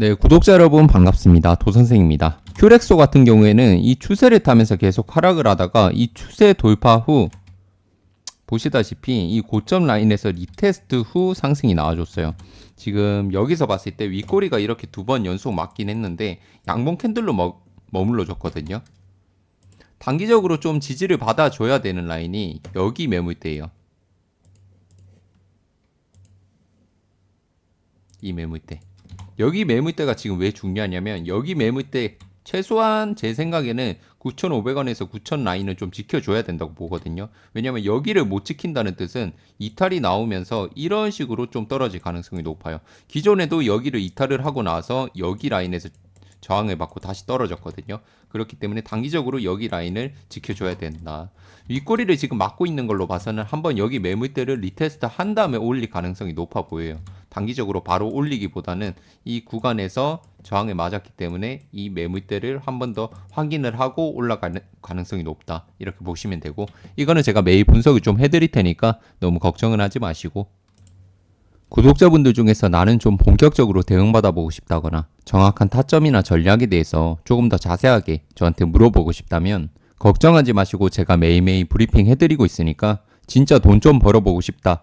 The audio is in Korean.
네, 구독자 여러분 반갑습니다. 도선생입니다. 큐렉소 같은 경우에는 이 추세를 타면서 계속 하락을 하다가 이 추세 돌파 후 보시다시피 이 고점 라인에서 리테스트 후 상승이 나와줬어요. 지금 여기서 봤을 때 윗꼬리가 이렇게 두 번 연속 맞긴 했는데 양봉 캔들로 머, 머물러 줬거든요. 단기적으로 좀 지지를 받아줘야 되는 라인이 여기 매물대예요. 이 매물대. 여기 매물대가 지금 왜 중요하냐면 여기 매물대 최소한 제 생각에는 9,500원에서 9,000 라인을 좀 지켜줘야 된다고 보거든요. 왜냐면 여기를 못 지킨다는 뜻은 이탈이 나오면서 이런 식으로 좀 떨어질 가능성이 높아요. 기존에도 여기를 이탈을 하고 나서 여기 라인에서 저항을 받고 다시 떨어졌거든요. 그렇기 때문에 단기적으로 여기 라인을 지켜줘야 된다. 윗꼬리를 지금 막고 있는 걸로 봐서는 한번 여기 매물대를 리테스트 한 다음에 올릴 가능성이 높아 보여요. 단기적으로 바로 올리기보다는 이 구간에서 저항에 맞았기 때문에 이 매물대를 한 번 더 확인을 하고 올라가는 가능성이 높다. 이렇게 보시면 되고 이거는 제가 매일 분석을 좀 해드릴 테니까 너무 걱정은 하지 마시고 구독자분들 중에서 나는 좀 본격적으로 대응받아 보고 싶다거나 정확한 타점이나 전략에 대해서 조금 더 자세하게 저한테 물어보고 싶다면 걱정하지 마시고 제가 매일매일 브리핑 해드리고 있으니까 진짜 돈 좀 벌어보고 싶다.